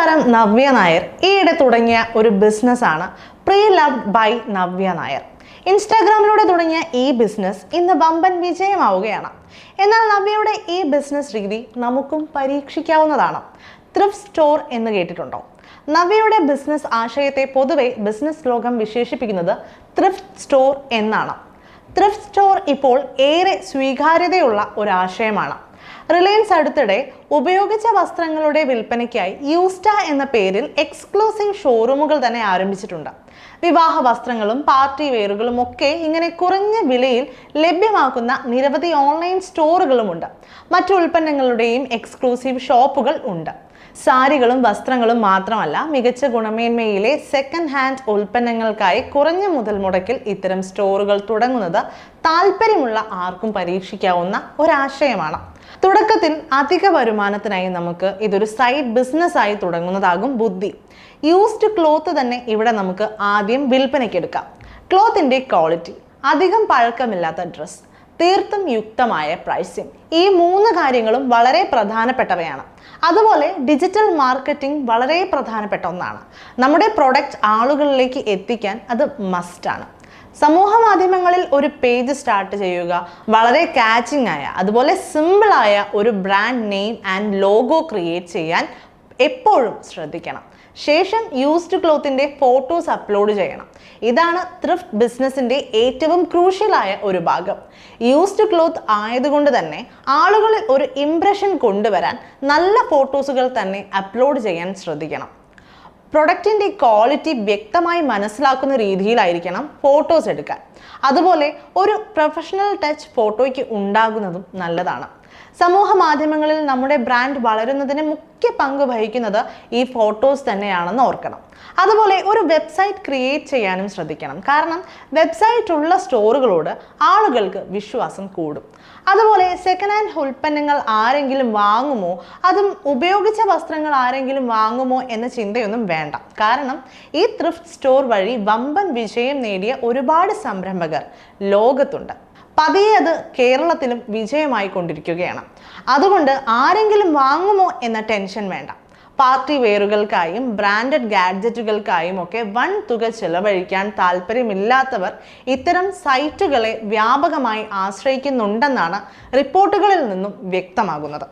താരം നവ്യ നായർ. ഈയിടെ തുടങ്ങിയ ഒരു ബിസിനസ്സാണ് pre loved by Navya Nair. ഇൻസ്റ്റാഗ്രാമിലൂടെ തുടങ്ങിയ ഈ ബിസിനസ് ഇന്ന് വമ്പൻ വിജയമാവുകയാണ്. എന്നാൽ നവ്യയുടെ ഈ ബിസിനസ് രീതി നമുക്കും പരീക്ഷിക്കാവുന്നതാണ്. ത്രിഫ് സ്റ്റോർ എന്ന് കേട്ടിട്ടുണ്ടോ? നവ്യയുടെ ബിസിനസ് ആശയത്തെ പൊതുവെ ബിസിനസ് ലോകം വിശേഷിപ്പിക്കുന്നത് ത്രിഫ്റ്റ് സ്റ്റോർ എന്നാണ്. ത്രിഫ്റ്റ് സ്റ്റോർ ഇപ്പോൾ ഏറെ സ്വീകാര്യതയുള്ള ഒരു ആശയമാണ് റിലയൻസ് അടുത്തിടെ ഉപയോഗിച്ച വസ്ത്രങ്ങളുടെ വിൽപ്പനയ്ക്കായി യൂസ്റ്റ എന്ന പേരിൽ എക്സ്ക്ലൂസീവ് ഷോറൂമുകൾ തന്നെ ആരംഭിച്ചിട്ടുണ്ട്. വിവാഹ വസ്ത്രങ്ങളും പാർട്ടി വെയറുകളും ഒക്കെ ഇങ്ങനെ കുറഞ്ഞ വിലയിൽ ലഭ്യമാക്കുന്ന നിരവധി ഓൺലൈൻ സ്റ്റോറുകളുമുണ്ട്. മറ്റു ഉൽപ്പന്നങ്ങളുടെയും എക്സ്ക്ലൂസീവ് ഷോപ്പുകൾ ഉണ്ട്. സാരികളും വസ്ത്രങ്ങളും മാത്രമല്ല മികച്ച ഗുണമേന്മയിലെ സെക്കൻഡ് ഹാൻഡ് ഉൽപ്പന്നങ്ങൾക്കായി കുറഞ്ഞ മുതൽ മുടക്കിൽ ഇത്തരം സ്റ്റോറുകൾ തുടങ്ങുന്നത് താല്പര്യമുള്ള ആർക്കും പരീക്ഷിക്കാവുന്ന ഒരാശയമാണ്. തുടക്കത്തിൽ അധിക വരുമാനത്തിനായി നമുക്ക് ഇതൊരു സൈഡ് ബിസിനസ് ആയി തുടങ്ങുന്നതാകും ബുദ്ധി. യൂസ്ഡ് ക്ലോത്ത് തന്നെ ഇവിടെ നമുക്ക് ആദ്യം വിൽപ്പനയ്ക്കെടുക്കാം ക്ലോത്തിന്റെ ക്വാളിറ്റി അധികം പഴക്കമില്ലാത്ത ഡ്രസ്സ് തീർത്തും യുക്തമായ പ്രൈസിംഗ് ഈ മൂന്ന് കാര്യങ്ങളും വളരെ പ്രധാനപ്പെട്ടവയാണ്. അതുപോലെ ഡിജിറ്റൽ മാർക്കറ്റിംഗ് വളരെ പ്രധാനപ്പെട്ട ഒന്നാണ്. നമ്മുടെ പ്രൊഡക്റ്റ് ആളുകളിലേക്ക് എത്തിക്കാൻ അത് മസ്റ്റാണ് സമൂഹ മാധ്യമങ്ങളിൽ ഒരു പേജ് സ്റ്റാർട്ട് ചെയ്യുക വളരെ കാച്ചിങ് ആയ അതുപോലെ സിമ്പിളായ ഒരു brand name and logo create ചെയ്യാൻ എപ്പോഴും ശ്രദ്ധിക്കണം. ശേഷം യൂസ്ഡ് ക്ലോത്തിന്റെ ഫോട്ടോസ് അപ്ലോഡ് ചെയ്യണം. ഇതാണ് ത്രിഫ്റ്റ് ബിസിനസ്സിന്റെ ഏറ്റവും ക്രൂഷ്യലായ ഒരു ഭാഗം. യൂസ്ഡ് ക്ലോത്ത് ആയതുകൊണ്ട് തന്നെ ആളുകളിൽ ഒരു ഇംപ്രഷൻ കൊണ്ടുവരാൻ നല്ല ഫോട്ടോസുകൾ തന്നെ അപ്ലോഡ് ചെയ്യാൻ ശ്രദ്ധിക്കണം. പ്രൊഡക്റ്റിന്റെ ക്വാളിറ്റി വ്യക്തമായി മനസ്സിലാക്കുന്ന രീതിയിലായിരിക്കണം ഫോട്ടോസ് എടുക്കാൻ. അതുപോലെ ഒരു പ്രൊഫഷണൽ ടച്ച് ഫോട്ടോയ്ക്ക് ഉണ്ടാകുന്നതും നല്ലതാണ്. സമൂഹ മാധ്യമങ്ങളിൽ നമ്മുടെ ബ്രാൻഡ് വളരുന്നതിന് മുഖ്യ പങ്ക് വഹിക്കുന്നത് ഈ ഫോട്ടോസ് തന്നെയാണെന്ന് ഓർക്കണം. അതുപോലെ ഒരു വെബ്സൈറ്റ് ക്രിയേറ്റ് ചെയ്യാനും ശ്രദ്ധിക്കണം. കാരണം വെബ്സൈറ്റ് ഉള്ള സ്റ്റോറുകളോട് ആളുകൾക്ക് വിശ്വാസം കൂടും. അതുപോലെ സെക്കൻഡ് ഹാൻഡ് ഉൽപ്പന്നങ്ങൾ ആരെങ്കിലും വാങ്ങുമോ അതും ഉപയോഗിച്ച വസ്ത്രങ്ങൾ ആരെങ്കിലും വാങ്ങുമോ എന്ന ചിന്തയൊന്നും വേണ്ട. കാരണം ഈ ത്രിഫ്റ്റ് സ്റ്റോർ വഴി വമ്പൻ വിജയം നേടിയ ഒരുപാട് സംരംഭകർ ലോകത്തുണ്ട്. പതിയെ അത് കേരളത്തിലും വിജയമായി കൊണ്ടിരിക്കുകയാണ് അതുകൊണ്ട് ആരെങ്കിലും വാങ്ങുമോ എന്ന ടെൻഷൻ വേണ്ട. പാർട്ടി വെയറുകൾക്കായും ബ്രാൻഡഡ് ഗാഡ്ജറ്റുകൾക്കായും ഒക്കെ വൻ തുക ചെലവഴിക്കാൻ താല്പര്യമില്ലാത്തവർ ഇത്തരം സൈറ്റുകളെ വ്യാപകമായി ആശ്രയിക്കുന്നുണ്ടെന്നാണ് റിപ്പോർട്ടുകളിൽ നിന്നും വ്യക്തമാകുന്നത്.